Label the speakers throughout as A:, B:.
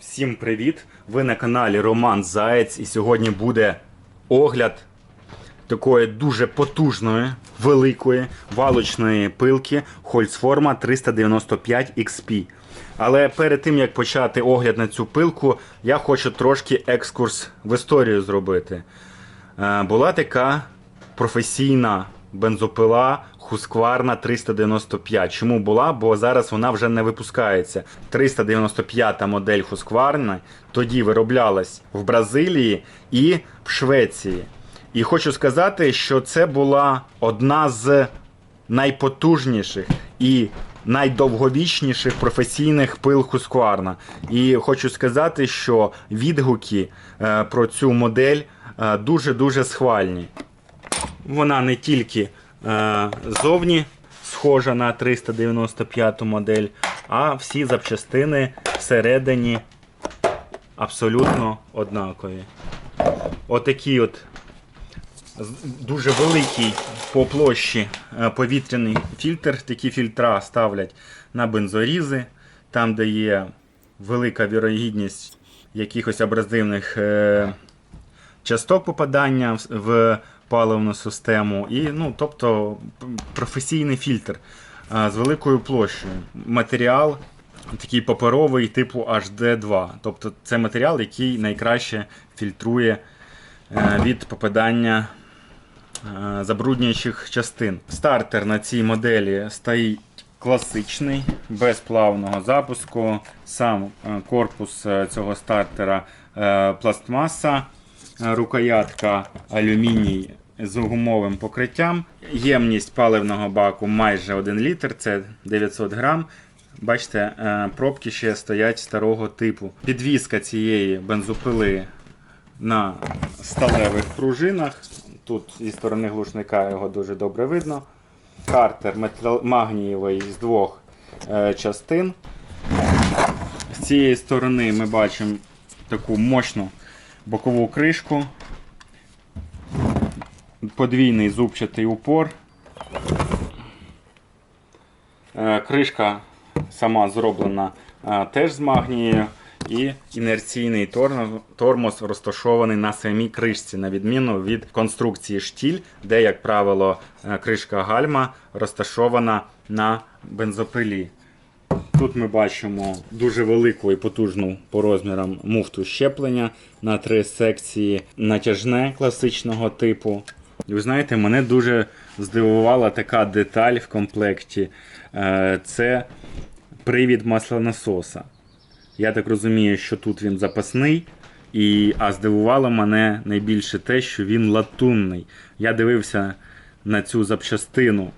A: Всім привіт! Ви на каналі Роман Заєць, і сьогодні буде огляд такої дуже потужної, великої валочної пилки Holzforma 395 XP. Але перед тим як почати огляд на цю пилку, я хочу трошки екскурс в історію зробити. Е, Була така професійна бензопила Husqvarna 395. Чому була? Бо зараз вона вже не випускається. 395 модель Husqvarna тоді вироблялась в Бразилії і в Швеції. І хочу сказати, що це була одна з найпотужніших і найдовговічніших професійних пил Husqvarna. І хочу сказати, що відгуки е, про цю модель е, дуже-дуже схвальні. Вона не тільки зовні схожа на 395 модель, а всі запчастини всередині абсолютно однакові. Отакий от дуже великий по площі е, повітряний фільтр. Такі фільтра ставлять на бензорізи, там, де є велика вірогідність якихось абразивних е, часток попадання в паливну систему. І, ну, тобто професійний фільтр е, з великою площею. Матеріал такий паперовий типу HD2. Тобто це матеріал, який найкраще фільтрує е, від попадання е, забруднюючих частин. Стартер на цій моделі стоїть класичний, без плавного запуску. Сам е, корпус цього стартера пластмаса, рукоятка алюміній з гумовим покриттям. Ємність паливного баку майже 1 літр, це 900 грам. Бачите, е, пробки ще стоять старого типу. Підвізка цієї бензопили на сталевих пружинах. Тут зі сторони глушника його дуже добре видно. Картер магнієвий з двох е, частин. З цієї сторони ми бачимо таку мощну бокову кришку. Подвійний зубчатий упор. Е, Кришка сама зроблена е, теж з магнією. І інерційний тормоз розташований на самій кришці, на відміну від конструкції штіль, де, як правило, е, кришка гальма розташована на бензопилі. Тут ми бачимо дуже велику і потужну по розмірам муфту щеплення на три секції, натяжне класичного типу. І ви знаєте, мене дуже здивувала така деталь в комплекті. Е, Це привід маслонасоса. Я так розумію, що тут він запасний. І, а здивувало мене найбільше те, що він латунний. Я дивився на цю запчастину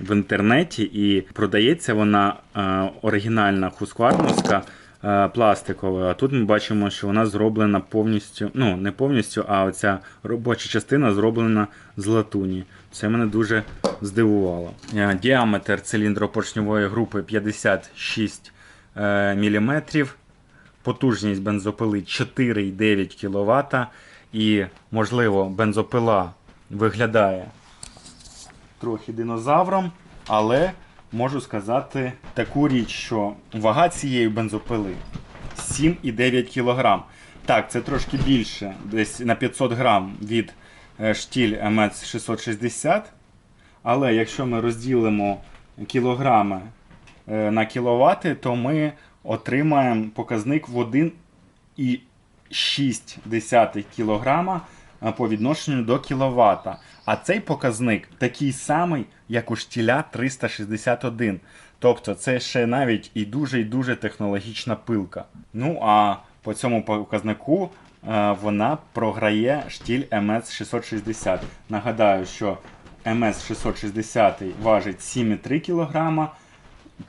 A: в інтернеті, і продається вона е, оригінальна хускварновська е, пластикова. А тут ми бачимо, що вона зроблена повністю, ну не повністю, а оця робоча частина зроблена з латуні. Це мене дуже здивувало. Е, Діаметр циліндропоршньової групи 56 е, мм. Потужність бензопили 4,9 кВт. І, можливо, бензопила виглядає трохи динозавром, але можу сказати таку річ, що вага цієї бензопили 7,9 кг. Так, це трошки більше, десь на 500 грам від е, штіль МС 660. Але якщо ми розділимо кілограми е, на кіловати, то ми отримаємо показник в 1,6 кг по відношенню до кіловата. А цей показник такий самий, як у штіля 361. Тобто це ще навіть і дуже і дуже технологічна пилка. Ну а по цьому показнику е, вона програє штіль МС 660. Нагадаю, що МС 660 важить 7,3 кг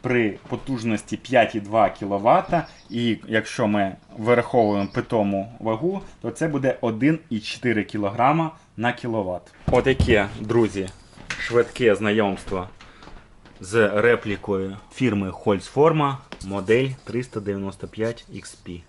A: при потужності 5,2 кВт. І якщо ми вираховуємо питому вагу, то це буде 1,4 кг на кВт. Отаке, друзі, швидке знайомство з реплікою фірми Holzforma модель 395 XP.